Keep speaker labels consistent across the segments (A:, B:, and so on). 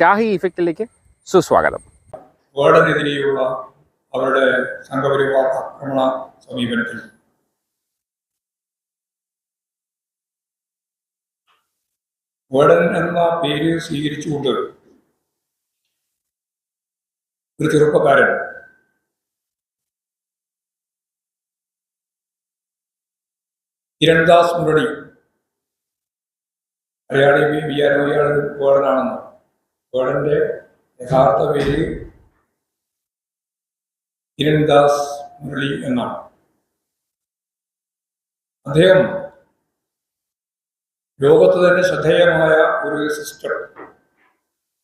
A: ഷാഹി ഇഫക്റ്റിലേക്ക് സുസ്വാഗതം.
B: ഗോഡനെതിരെയുള്ള അവരുടെ സംഘപരിവാർ ആക്രമണ സമീപനത്തിൽ. വേടൻ എന്ന പേര് സ്വീകരിച്ചുകൊണ്ട് ഒരു ചെറുപ്പക്കാരൻ കിരൺദാസ് മുരളി മലയാളി ഇയാൾ വേർഡന്റെ യഥാർത്ഥ പേര് കിരൺദാസ് മുരളി എന്നാണ്. അദ്ദേഹം ലോകത്ത് തന്നെ ശ്രദ്ധേയമായ ഒരു സിസ്റ്റം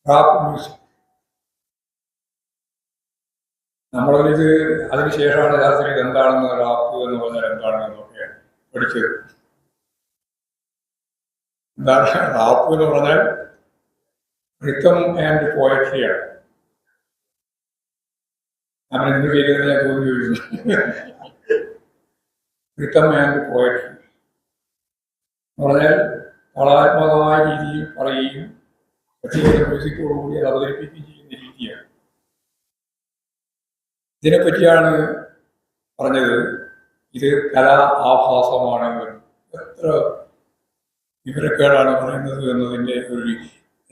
B: റാപ്പ് മ്യൂസിക്. നമ്മളിത് അതിനുശേഷമാണ് യഥാർത്ഥത്തിൽ ഇത് എന്താണെന്ന് റാപ്പ് എന്ന് പറഞ്ഞാൽ എന്താണെന്നൊക്കെ പഠിച്ചത്. റാപ്പ് എന്ന് പറഞ്ഞാൽ റിത്തം ആൻഡ് പോയട്രിയാണ് നമ്മൾ എന്ത് പേര് ഞാൻ തോന്നി ചോദിച്ചു റിത്തം ആൻഡ് പോയട്രി എന്ന് പറഞ്ഞാൽ കലാത്മകമായ രീതിയിൽ പറയുകയും പ്രത്യേക മ്യൂസിക്കോടുകൂടി അത് അവതരിപ്പിക്കുകയും ചെയ്യുന്ന രീതിയാണ്. ഇതിനെപ്പറ്റിയാണ് പറഞ്ഞത് ഇത് കലാ ആഭാസമാണെന്ന്. എത്ര വിവരക്കേടാണ് പറയുന്നത് എന്നതിന്റെ ഒരു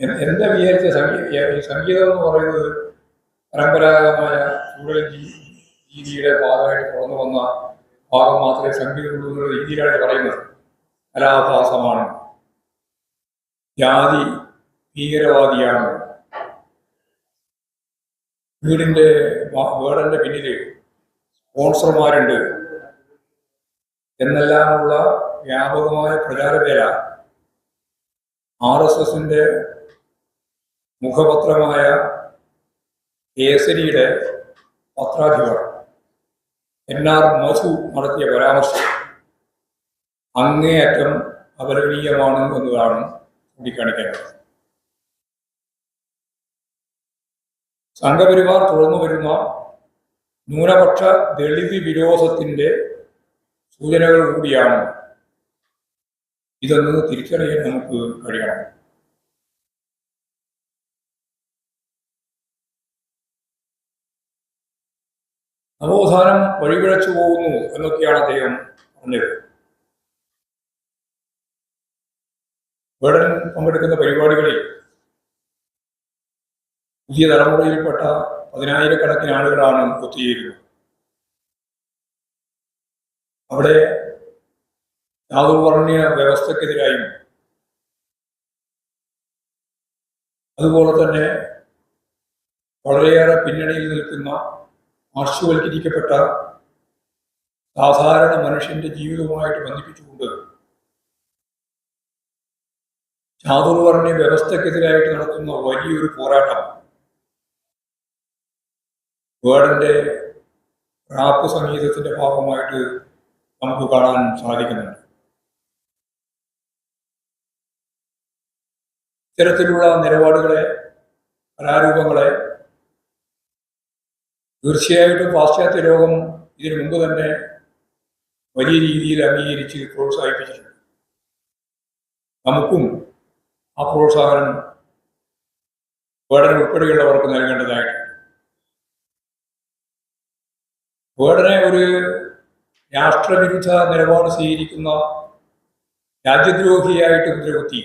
B: എന്താ വിചാരിച്ച? സംഗീത സംഗീതം എന്ന് പറയുന്നത് പരമ്പരാഗതമായ രീതിയുടെ ഭാഗമായിട്ട് തുറന്നു വന്ന ഭാഗം മാത്രമേ എന്നുള്ള രീതിയിലാണ് പറയുന്നത്. കലാഭാസമാണ്. ജാതി ഭീകരവാദിയാണ്. വീടിന്റെ വേടന്റെ പിന്നിൽ സ്പോൺസർമാരുണ്ട്. എന്നെല്ലാമുള്ള വ്യാപകമായ പ്രചാരവേല ആർ എസ് എസിന്റെ മുഖപത്രമായ കേസരിയുടെ പത്രാധിപർ എൻ ആർ മധു നടത്തിയ പരാമർശം അങ്ങേയറ്റം അപലപനീയമാണ് എന്നതാണ് ചൂണ്ടിക്കാണിക്കേണ്ടത്. സംഘപരിവാർ തുടർന്നു വരുന്ന ന്യൂനപക്ഷ ദളിത് വിരോധത്തിന്റെ സൂചനകൾ കൂടിയാണ് ഇതെന്ന് തിരിച്ചറിയാൻ നമുക്ക് കഴിയണം. നവോത്ഥാനം വഴിപിഴച്ചു പോകുന്നു എന്നൊക്കെയാണ് അദ്ദേഹം പറഞ്ഞത്. വേടൻ പങ്കെടുക്കുന്ന പരിപാടികളിൽ പുതിയ തലമുറയിൽപ്പെട്ട പതിനായിരക്കണക്കിന് ആളുകളാണ് ഒത്തുചേരുന്നത്. അവിടെ ചാതുർവർണയ വ്യവസ്ഥക്കെതിരായും അതുപോലെ തന്നെ വളരെയേറെ പിന്നണിയിൽ നിൽക്കുന്ന പാർശ്വവൽക്കരിക്കപ്പെട്ട സാധാരണ മനുഷ്യന്റെ ജീവിതവുമായിട്ട് ബന്ധിപ്പിച്ചുകൊണ്ട് ചാതുർവർണ വ്യവസ്ഥക്കെതിരായിട്ട് നടത്തുന്ന വലിയൊരു പോരാട്ടം വേർഡിന്റെ റാപ്പ് സംഗീതത്തിന്റെ ഭാഗമായിട്ട് നമുക്ക് കാണാൻ സാധിക്കുന്നുണ്ട്. ഇത്തരത്തിലുള്ള നിലപാടുകളെ കലാരൂപങ്ങളെ തീർച്ചയായിട്ടും പാശ്ചാത്യ ലോകം ഇതിനു മുമ്പ് തന്നെ വലിയ രീതിയിൽ അംഗീകരിച്ച് പ്രോത്സാഹിപ്പിച്ചിട്ടുണ്ട്. നമുക്കും ആ പ്രോത്സാഹനം വേടൻ ഉൾപ്പെടെയുള്ളവർക്ക് നൽകേണ്ടതായിട്ടുണ്ട്. വേടനെ ഒരു രാഷ്ട്രവിരുദ്ധ നിലപാട് സ്വീകരിക്കുന്ന രാജ്യദ്രോഹിയായിട്ട് മുദ്രകുത്തി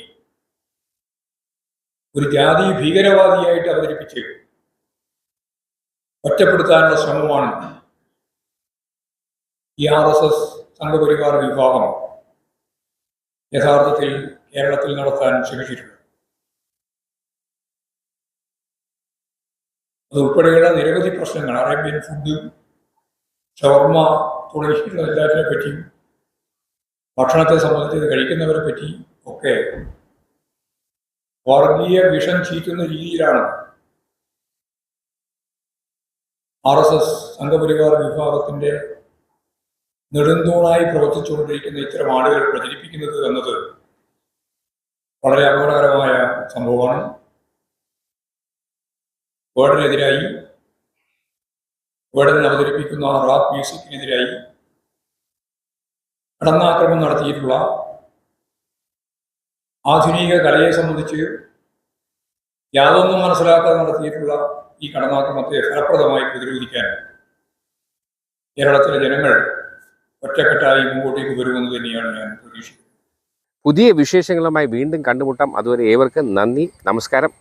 B: ഒരു ജാതി ഭീകരവാദിയായിട്ട് അവതരിപ്പിച്ച് ഒറ്റപ്പെടുത്താനുള്ള ശ്രമമാണ് ഈ ആർ എസ് എസ് സംഘപരിവാർ വിഭാഗം യഥാർത്ഥത്തിൽ കേരളത്തിൽ നടത്താൻ ശ്രമിച്ചിട്ടുണ്ട് അതുൾപ്പെടെയുള്ള നിരവധി പ്രശ്നങ്ങൾ അറേബ്യൻ ഫുഡ് ഷവർമ തുടങ്ങിയിട്ടുള്ള എല്ലാത്തിനെ പറ്റിയും ഭക്ഷണത്തെ സംബന്ധിച്ച് കഴിക്കുന്നവരെ പറ്റി ഒക്കെ വർഗീയ വിഷം ചീറ്റുന്ന രീതിയിലാണ് ആർ എസ് എസ് സംഘപരിവാർ വിഭാഗത്തിന്റെ നെടുന്തൂണായി പ്രവർത്തിച്ചുകൊണ്ടിരിക്കുന്ന ഇത്തരം ആളുകൾ പ്രചരിപ്പിക്കുന്നത് എന്നത് വളരെ അപകടകരമായ സംഭവമാണ്. വേർഡിനെതിരായി വേർഡിനെ അവതരിപ്പിക്കുന്ന റാപ്പ് മ്യൂസിക്കിനെതിരായി കടന്നാക്രമം നടത്തിയിട്ടുള്ള ആധുനിക കലയെ സംബന്ധിച്ച് യാതൊന്നും മനസ്സിലാക്കാതെ നടത്തിയിട്ടുള്ള ഈ കടമാക്രമത്തെ ഫലപ്രദമായി പ്രതിരോധിക്കാൻ കേരളത്തിലെ ജനങ്ങൾ ഒറ്റക്കെട്ടായി മുമ്പോട്ടേക്ക് വരുമെന്ന് തന്നെയാണ് ഞാൻ പ്രതീക്ഷിക്കുന്നത്.
A: പുതിയ വിശേഷങ്ങളുമായി വീണ്ടും കണ്ടുമുട്ടാം. അതുവരെ ഏവർക്കും നന്ദി നമസ്കാരം.